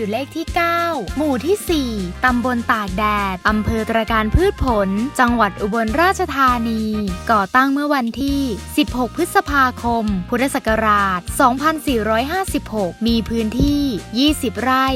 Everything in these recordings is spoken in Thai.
อยู่เลขที่ 9 หมู่ที่ 4 ตำบลตากแดด อำเภอตระการพืชผล จังหวัดอุบลราชธานี ก่อตั้งเมื่อวันที่ 16 พฤษภาคม พุทธศักราช 2456 มีพื้นที่ 20 ไร่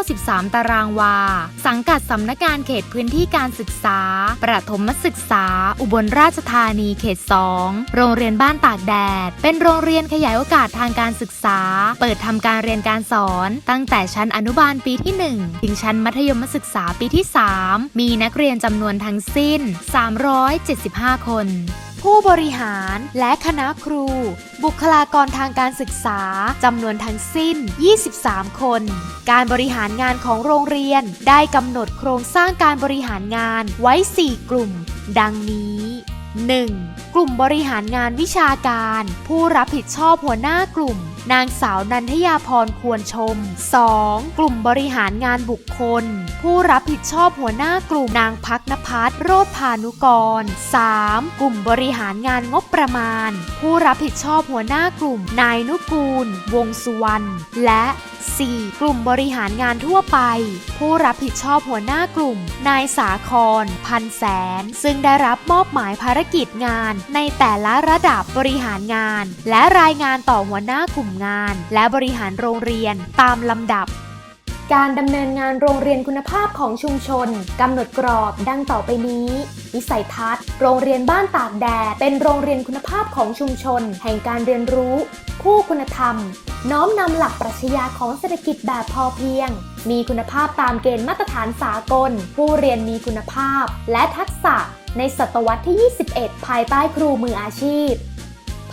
93 ตารางวา สังกัดสำนักงานเขตพื้นที่การศึกษา ประถมศึกษา อุบลราชธานีเขต 2 โรงเรียนบ้านตากแดด เป็นโรงเรียนขยายโอกาสทางการศึกษา เปิดทำการเรียนการสอนตั้งแต่ชั้นอนุบาลปีที่ 1 ถึงชั้นมัธยมศึกษาปีที่ 3 มีนักเรียนจำนวนทั้งสิ้น 375 คนผู้บริหารและคณะครู บุคลากรทางการศึกษาจำนวนทั้งสิ้น 23 คน การบริหารงานของโรงเรียนได้กำหนดโครงสร้างการบริหารงานไว้ 4 กลุ่ม ดังนี้ 1. กลุ่มบริหารงานวิชาการ ผู้รับผิดชอบหัวหน้ากลุ่มนางสาวนันทยาพรควรชม 2. กลุ่มบริหารงานบุคคล ผู้รับผิดชอบหัวหน้ากลุ่มนางพักนภัสโรธพานุกร 3. กลุ่มบริหารงานงบประมาณ ผู้รับผิดชอบหัวหน้ากลุ่ม นายนุกูล วงสุวรรณ และ 4. กลุ่มบริหารงานทั่วไป ผู้รับผิดชอบหัวหน้ากลุ่ม นายสาคร พันแสน ซึ่งได้รับมอบหมายภารกิจงาน ในแต่ละระดับบริหารงาน และรายงานต่อหัวหน้ากลุ่มงาน และบริหารโรงเรียนตามลำดับ การดำเนินงานโรงเรียนคุณภาพของชุมชนกำหนดกรอบดังต่อไปนี้ วิสัยทัศน์ โรงเรียนบ้านตากแดด เป็นโรงเรียนคุณภาพของชุมชน แห่งการเรียนรู้ คู่คุณธรรม น้อมนำหลักปรัชญาของเศรษฐกิจแบบพอเพียง มีคุณภาพตามเกณฑ์มาตรฐานสากล ผู้เรียนมีคุณภาพ และทักษะในศตวรรษที่ 21 ภายใต้ครูมืออาชีพ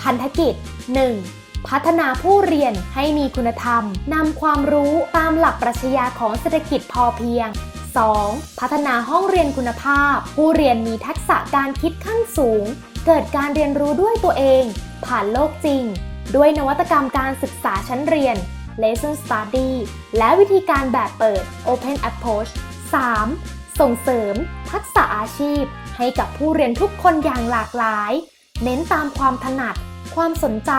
พันธกิจ 1. พัฒนาผู้เรียนให้มีคุณธรรม นำความรู้ตามหลักปรัชญาของเศรษฐกิจพอเพียง 2. พัฒนาห้องเรียนคุณภาพ ผู้เรียนมีทักษะการคิดขั้นสูง เกิดการเรียนรู้ด้วยตัวเอง ผ่านโลกจริง ด้วยนวัตกรรมการศึกษาชั้นเรียน Lesson Study และวิธีการแบบเปิด Open Approach 3. ส่งเสริม ทักษะอาชีพ ให้กับผู้เรียนทุกคนอย่างหลากหลาย เน้นตามความถนัด ความสนใจ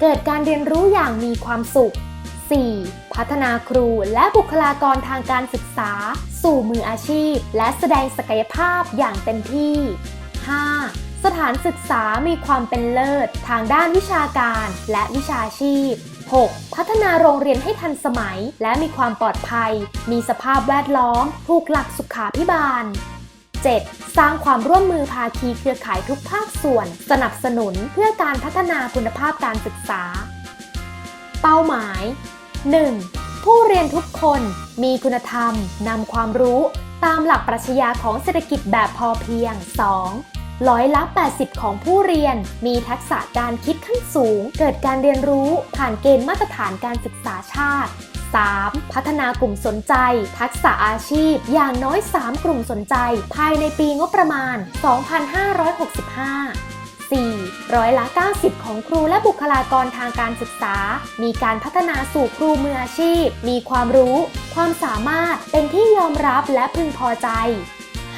เกิดการเรียนรู้อย่างมีความสุข 4. พัฒนาครูและบุคลากรทางการศึกษา สู่มืออาชีพ และแสดงศักยภาพอย่างเต็มที่ 5. สถานศึกษามีความเป็นเลิศ ทางด้านวิชาการและวิชาชีพ 6. พัฒนาโรงเรียนให้ทันสมัย และมีความปลอดภัย มีสภาพแวดล้อม ถูกหลักสุขาพิบาล 7. สร้างความร่วมมือภาคีเครือข่ายทุกภาคส่วน สนับสนุนเพื่อการพัฒนาคุณภาพการศึกษา เป้าหมาย 1. ผู้เรียนทุกคนมีคุณธรรมนำความรู้ ตามหลักปรัชญาของเศรษฐกิจแบบพอเพียง 2. ร้อยละ 80 ของผู้เรียน มีทักษะการคิดขั้นสูง เกิดการเรียนรู้ผ่านเกณฑ์มาตรฐานการศึกษาชาติ 3. พัฒนากลุ่มสนใจ ทักษะอาชีพ อย่างน้อย 3 กลุ่มสนใจ ภายในปีงบประมาณ 2565 4. ร้อยละ 90 ของครูและบุคลากรทางการศึกษา มีการพัฒนาสู่ครูมืออาชีพ มีความรู้ ความสามารถเป็นที่ยอมรับและพึงพอใจ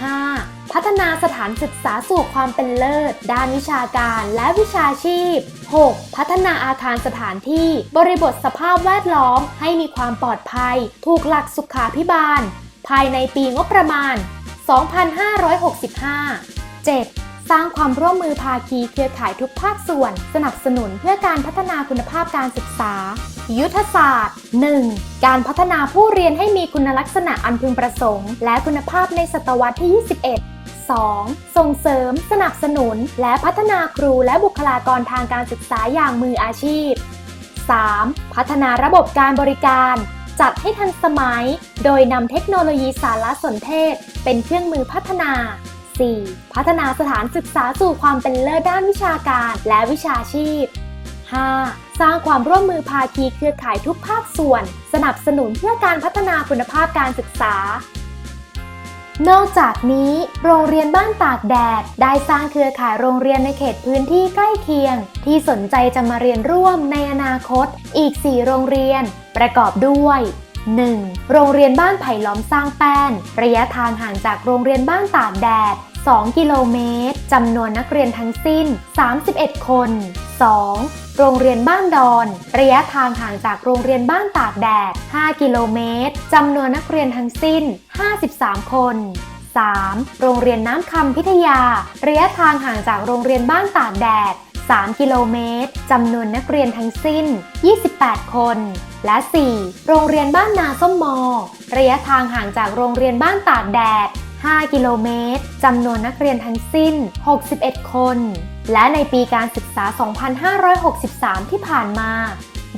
5. พัฒนาสถานศึกษาสู่ความเป็นเลิศ ด้านวิชาการและวิชาชีพ 6. พัฒนาอาคารสถานที่ บริบทสภาพแวดล้อมให้มีความปลอดภัย ถูกหลักสุขาพิบาล ภายในปีงบประมาณ 2565 7. สร้างความร่วมมือภาคีเครือข่ายทุกภาคส่วน สนับสนุนเพื่อการพัฒนาคุณภาพการศึกษา ยุทธศาสตร์ 1. การพัฒนาผู้เรียนให้มีคุณลักษณะอันพึงประสงค์ และคุณภาพในศตวรรษที่ 21 2. ส่งเสริม สนับสนุน และพัฒนาครูและบุคลากรทางการศึกษาอย่างมืออาชีพ 3. พัฒนาระบบการบริการ จัดให้ทันสมัย โดยนำเทคโนโลยีสารสนเทศ เป็นเครื่องมือพัฒนา 4. พัฒนาสถานศึกษาสู่ความเป็นเลิศด้านวิชาการและวิชาชีพ 5. สร้างความร่วมมือภาคีเครือข่ายทุกภาคส่วน สนับสนุนเพื่อการพัฒนาคุณภาพการศึกษา นอกจากนี้โรงเรียนบ้านตากแดด ได้สร้างเครือข่ายโรงเรียนในเขตพื้นที่ใกล้เคียง ที่สนใจจะมาเรียนร่วมในอนาคต อีก 4 โรงเรียน ประกอบด้วย 1. โรงเรียนบ้านไผ่ล้อมสร้างแป้น ระยะทางห่างจากโรงเรียนบ้านตากแดด 2 กิโลเมตร จำนวนนักเรียนทั้งสิ้น 31 คน 2. โรงเรียนบ้านดอน ระยะทางห่างจากโรงเรียนบ้านตากแดด 5 กิโลเมตร จำนวนนักเรียนทั้งสิ้น 53 คน 3. โรงเรียนน้ำคำพิทยา ระยะทางห่างจากโรงเรียนบ้านตากแดด 3 กิโลเมตร จำนวนนักเรียนทั้งสิ้น 28 คน และ 4. โรงเรียนบ้านนาส้มมอ ระยะทางห่างจากโรงเรียนบ้านตากแดด 5 กิโลเมตร จำนวนนักเรียนทั้งสิ้น 61 คน และในปีการศึกษา 2563 ที่ผ่านมา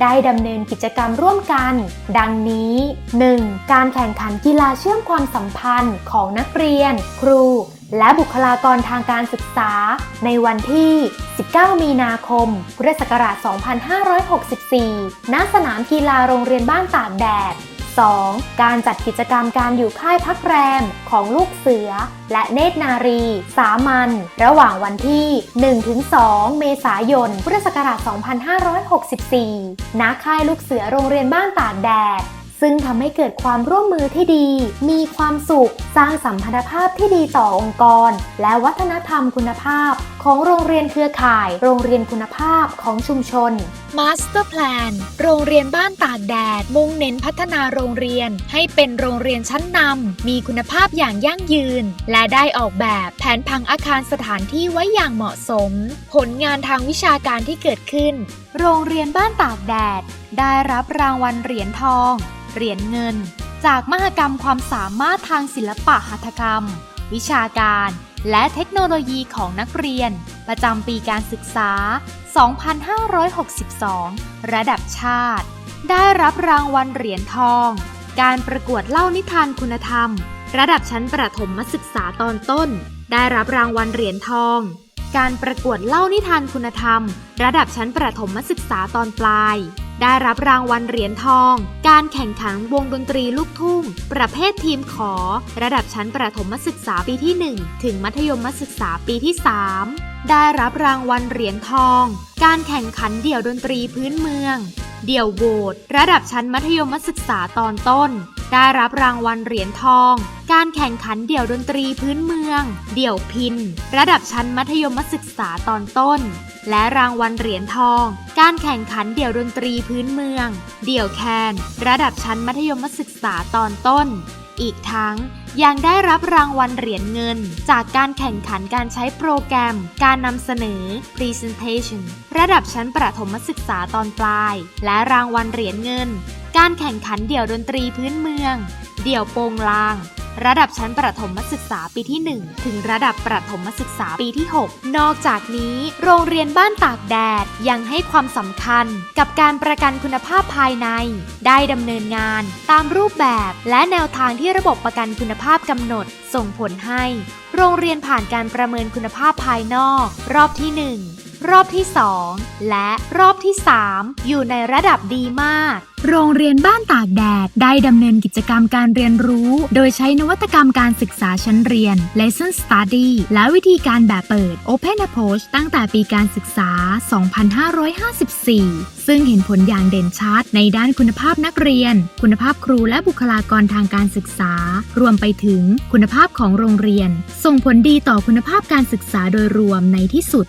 ได้ดำเนินกิจกรรมร่วมกัน ดังนี้ 1. การแข่งขันกีฬาเชื่อมความสัมพันธ์ของนักเรียน ครู และบุคลากรทางการศึกษา ในวันที่ 19 มีนาคม พุทธศักราช 2564 ณ สนามกีฬาโรงเรียนบ้านตากแดด 2. การจัดกิจกรรมการอยู่ค่ายพักแรมของลูกเสือ และเนตรนารี สามัญระหว่างวันที่ 1-2 เมษายน พุทธศักราช 2564 ณ ค่ายลูกเสือโรงเรียนบ้านตากแดดซึ่งทำให้เกิดความร่วมมือที่ดี มีความสุข สร้างสัมพันธภาพที่ดีต่อองค์กร และวัฒนธรรมคุณภาพ ของโรงเรียนเครือข่าย โรงเรียนคุณภาพของชุมชน Master Plan โรงเรียนบ้านตากแดด มุ่งเน้นพัฒนาโรงเรียน ให้เป็นโรงเรียนชั้นนำมีคุณภาพอย่างยั่งยืน และได้ออกแบบแผนพังอาคารสถานที่ไว้อย่างเหมาะสม ผลงานทางวิชาการที่เกิดขึ้น โรงเรียนบ้านตากแดด ได้รับรางวัลเหรียญทอง เหรียญเงิน จากมหกรรมความสามารถทางศิลปะหัตถกรรม วิชาการ และเทคโนโลยีของนักเรียน ประจำปีการศึกษา 2562 ระดับชาติ ได้รับรางวัลเหรียญทอง การประกวดเล่านิทานคุณธรรม ระดับชั้นประถมศึกษาตอนต้น ได้รับรางวัลเหรียญทอง การประกวดเล่านิทานคุณธรรม ระดับชั้นประถมศึกษาตอนปลาย ได้รับรางวัลเหรียญทอง การแข่งขันวงดนตรีลูกทุ่ง ประเภททีมขอ ระดับชั้นประถมศึกษาปีที่ 1 ถึงมัธยมศึกษาปีที่ 3 ได้รับรางวัลเหรียญทอง การแข่งขันเดี่ยวดนตรีพื้นเมือง เดี่ยวโหวตระดับชั้นมัธยมศึกษาตอนต้น ได้รับรางวัลเหรียญทอง การแข่งขันเดี่ยวดนตรีพื้นเมือง เดี่ยวพินระดับชั้นมัธยมศึกษาตอนต้น และรางวัลเหรียญทอง การแข่งขันเดี่ยวดนตรีพื้นเมือง เดี่ยวแคน ระดับชั้นมัธยมศึกษาตอนต้น อีกทั้ง ยังได้รับรางวัลเหรียญเงิน จากการแข่งขันการใช้โปรแกรม การนำเสนอ Presentation ระดับชั้นประถมศึกษาตอนปลาย และรางวัลเหรียญเงิน การแข่งขันเดี่ยวดนตรีพื้นเมือง เดี่ยวโปงลาง ระดับชั้นประถมศึกษาปีที่ 1 ถึงระดับประถมศึกษาปีที่ 6 นอกจากนี้ โรงเรียนบ้านตากแดดยังให้ความสำคัญกับการประกันคุณภาพภายใน ได้ดำเนินงานตามรูปแบบและแนวทางที่ระบบประกันคุณภาพกำหนด ส่งผลให้ โรงเรียนผ่านการประเมินคุณภาพภายนอก รอบที่ 1 รอบที่ 2 และรอบที่ 3 อยู่ในระดับดีมาก โรงเรียนบ้านตากแดด ได้ดำเนินกิจกรรมการเรียนรู้ โดยใช้นวัตกรรมการศึกษาชั้นเรียน Lesson Study และวิธีการแบบเปิด Open Approach ตั้งแต่ปีการศึกษา 2554 ซึ่งเห็นผลอย่างเด่นชัดในด้านคุณภาพนักเรียน คุณภาพครูและบุคลากรทางการศึกษา รวมไปถึงคุณภาพของโรงเรียน ส่งผลดีต่อคุณภาพการศึกษาโดยรวมในที่สุด